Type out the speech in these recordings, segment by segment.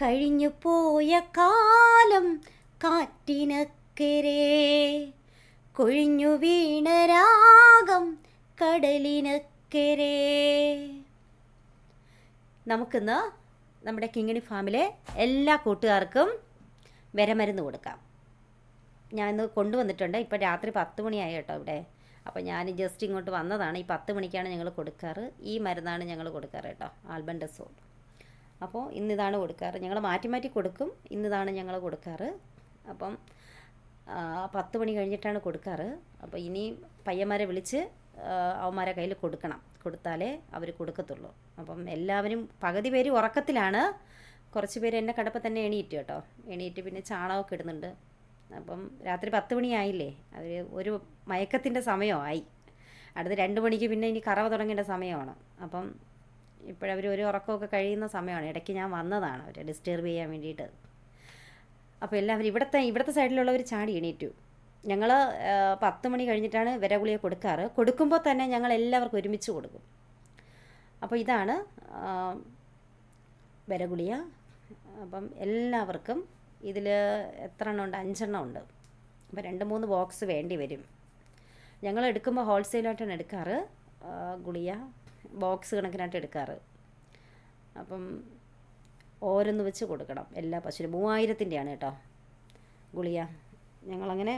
കഴിഞ്ഞു പോയ കാലം കാറ്റിനക്കരെ. കൊഴിഞ്ഞു വീണ രാഗം കടലിനക്കരെ. നമുക്കിന്ന് നമ്മുടെ കിങ്ങിണി ഫാമിലെ എല്ലാ കൂട്ടുകാർക്കും വിരമരുന്ന് കൊടുക്കാം. ഞാൻ ഇന്ന് കൊണ്ടുവന്നിട്ടുണ്ട്. ഇപ്പോൾ രാത്രി പത്ത് മണിയായി കേട്ടോ ഇവിടെ. അപ്പോൾ ഞാൻ ജസ്റ്റ് ഇങ്ങോട്ട് വന്നതാണ്. ഈ പത്ത് മണിക്കാണ് ഞങ്ങൾ കൊടുക്കാറ്. ഈ മരുന്നാണ് ഞങ്ങൾ കൊടുക്കാറ് കേട്ടോ. ആൽബൻഡസോൾ അപ്പോൾ ഇന്നിതാണ് കൊടുക്കാറ്. ഞങ്ങൾ മാറ്റി മാറ്റി കൊടുക്കും. ഇന്നിതാണ് ഞങ്ങൾ കൊടുക്കാറ്. അപ്പം പത്ത് മണി കഴിഞ്ഞിട്ടാണ് കൊടുക്കാറ്. അപ്പോൾ ഇനി പയ്യന്മാരെ വിളിച്ച് അവന്മാരെ കയ്യിൽ കൊടുക്കണം. കൊടുത്താലേ അവർ കൊടുക്കത്തുള്ളൂ. അപ്പം എല്ലാവരും പകുതി പേര് ഉറക്കത്തിലാണ്. കുറച്ച് പേര് എന്നെ കണ്ടപ്പോൾ തന്നെ എണീറ്റ് കേട്ടോ. എണീറ്റ് പിന്നെ ചാണകമൊക്കെ ഇടുന്നുണ്ട്. അപ്പം രാത്രി പത്ത് മണിയായില്ലേ അത് ഒരു മയക്കത്തിന്റെ സമയമായി. അടുത്ത് രണ്ട് മണിക്ക് പിന്നെ ഇനി കറവ തുടങ്ങേണ്ട സമയമാണ്. അപ്പം ഇപ്പോഴവർ ഒരു ഉറക്കമൊക്കെ കഴിയുന്ന സമയമാണ്. ഇടയ്ക്ക് ഞാൻ വന്നതാണ് അവരെ ഡിസ്റ്റർബ് ചെയ്യാൻ വേണ്ടിയിട്ട്. അപ്പോൾ എല്ലാവരും ഇവിടുത്തെ ഇവിടുത്തെ സൈഡിലുള്ളവർ ചാടി എണീറ്റു. ഞങ്ങൾ പത്ത് മണി കഴിഞ്ഞിട്ടാണ് വിരഗുളിയെ കൊടുക്കാറ്. കൊടുക്കുമ്പോൾ തന്നെ ഞങ്ങൾ എല്ലാവർക്കും ഒരുമിച്ച് കൊടുക്കും. അപ്പോൾ ഇതാണ് വിരകുളിയ അപ്പം എല്ലാവർക്കും ഇതിൽ എത്ര എണ്ണം ഉണ്ട്? അഞ്ചെണ്ണം ഉണ്ട്. അപ്പോൾ രണ്ട് മൂന്ന് ബോക്സ് വേണ്ടി വരും. ഞങ്ങൾ എടുക്കുമ്പോൾ ഹോൾസെയിലായിട്ടാണ് എടുക്കാറ് ഗുളിയ. ബോക്സ് കണക്കിനായിട്ട് എടുക്കാറ്. അപ്പം ഓരോന്ന് വെച്ച് കൊടുക്കണം. എല്ലാ പശുവിനും. മൂവായിരത്തിന്റെയാണ് കേട്ടോ ഗുളിയ ഞങ്ങളങ്ങനെ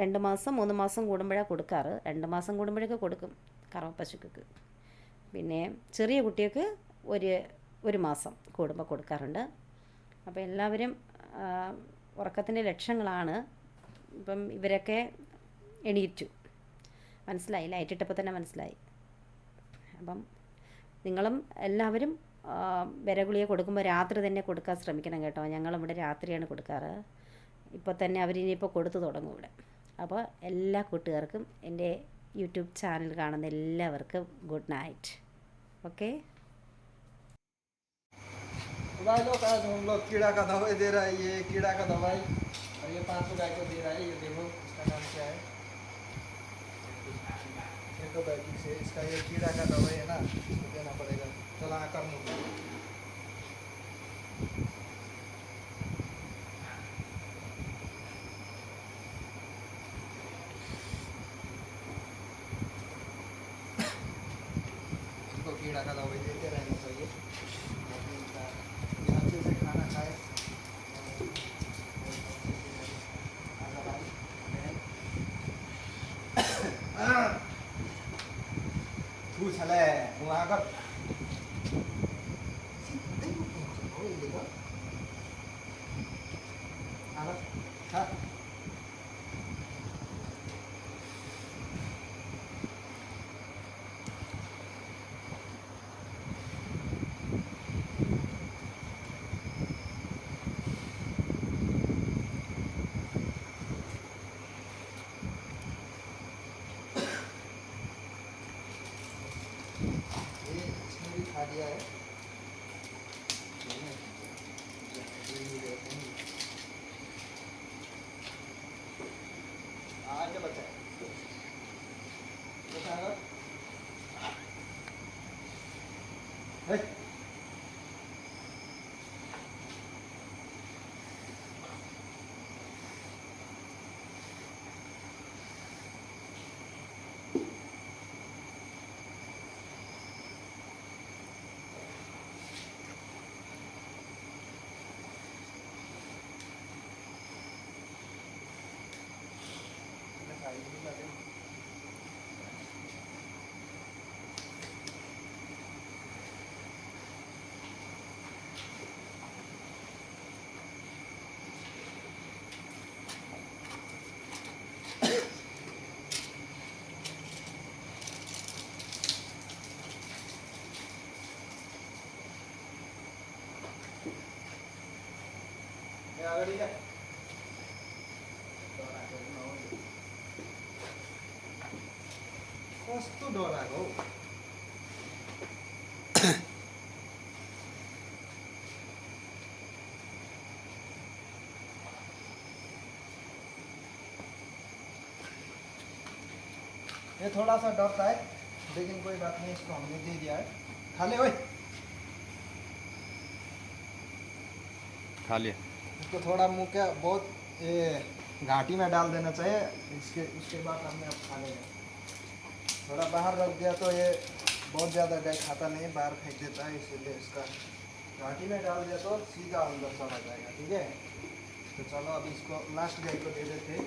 രണ്ട് മാസം മൂന്ന് മാസം കൂടുമ്പോഴാണ് കൊടുക്കാറ്. രണ്ട് മാസം കൂടുമ്പോഴൊക്കെ കൊടുക്കും കറവ പശുക്കൾക്ക് പിന്നെ ചെറിയ കുട്ടികൾക്ക് ഒരു ഒരു മാസം കൂടുമ്പോൾ കൊടുക്കാറുണ്ട്. അപ്പോൾ എല്ലാവരും ഉറക്കത്തിന്റെ ലക്ഷങ്ങളാണ്. ഇപ്പം ഇവരൊക്കെ എണീറ്റു. മനസ്സിലായി? ലൈറ്റിട്ടപ്പോൾ തന്നെ മനസ്സിലായി. അപ്പം നിങ്ങളും എല്ലാവരും ആ, വിരഗുളിയെ കൊടുക്കുമ്പോൾ രാത്രി തന്നെ കൊടുക്കാൻ ശ്രമിക്കണം കേട്ടോ ഞങ്ങളിവിടെ രാത്രിയാണ് കൊടുക്കാറ് ഇപ്പോൾ തന്നെ അവരിനിയിപ്പോൾ കൊടുത്തു തുടങ്ങും ഇവിടെ അപ്പോൾ എല്ലാ കൂട്ടുകാർക്കും എൻ്റെ യൂട്യൂബ് ചാനൽ കാണുന്ന എല്ലാവർക്കും ഗുഡ് നൈറ്റ് ഓക്കെ भाई लोग आज हम लोग कीड़ा का दवाई दे रहा है ये कीड़ा का दवाई और ये पाँच सौ गाय को दे रहा है ये देखो इसका नाम क्या है एंटीबायोटिक से इसका ये कीड़ा का दवाई है ना इसको देना पड़ेगा चला आकर मुझे इसको कीड़ा का दवाई देते रहेंगे 出来 lè, 那个 हे कस्तो डराएको हौ ये थोड़ा सा डरता है लेकिन कोई बात नहीं, इसको हमने दे दिया है। खा ले ओए खा इसको थोड़ा मुँह के बहुत ये घाटी में डाल देना चाहिए, इसके उसके बाद हमने अब खा लेंगे। थोड़ा बाहर रख दिया तो ये बहुत ज़्यादा गाय खाता नहीं बाहर फेंक देता है, इसीलिए इसका घाटी में डाल दिया तो सीधा अंदर चला जाएगा, ठीक है? तो चलो, अब इसको लास्ट गाय को दे देते हैं।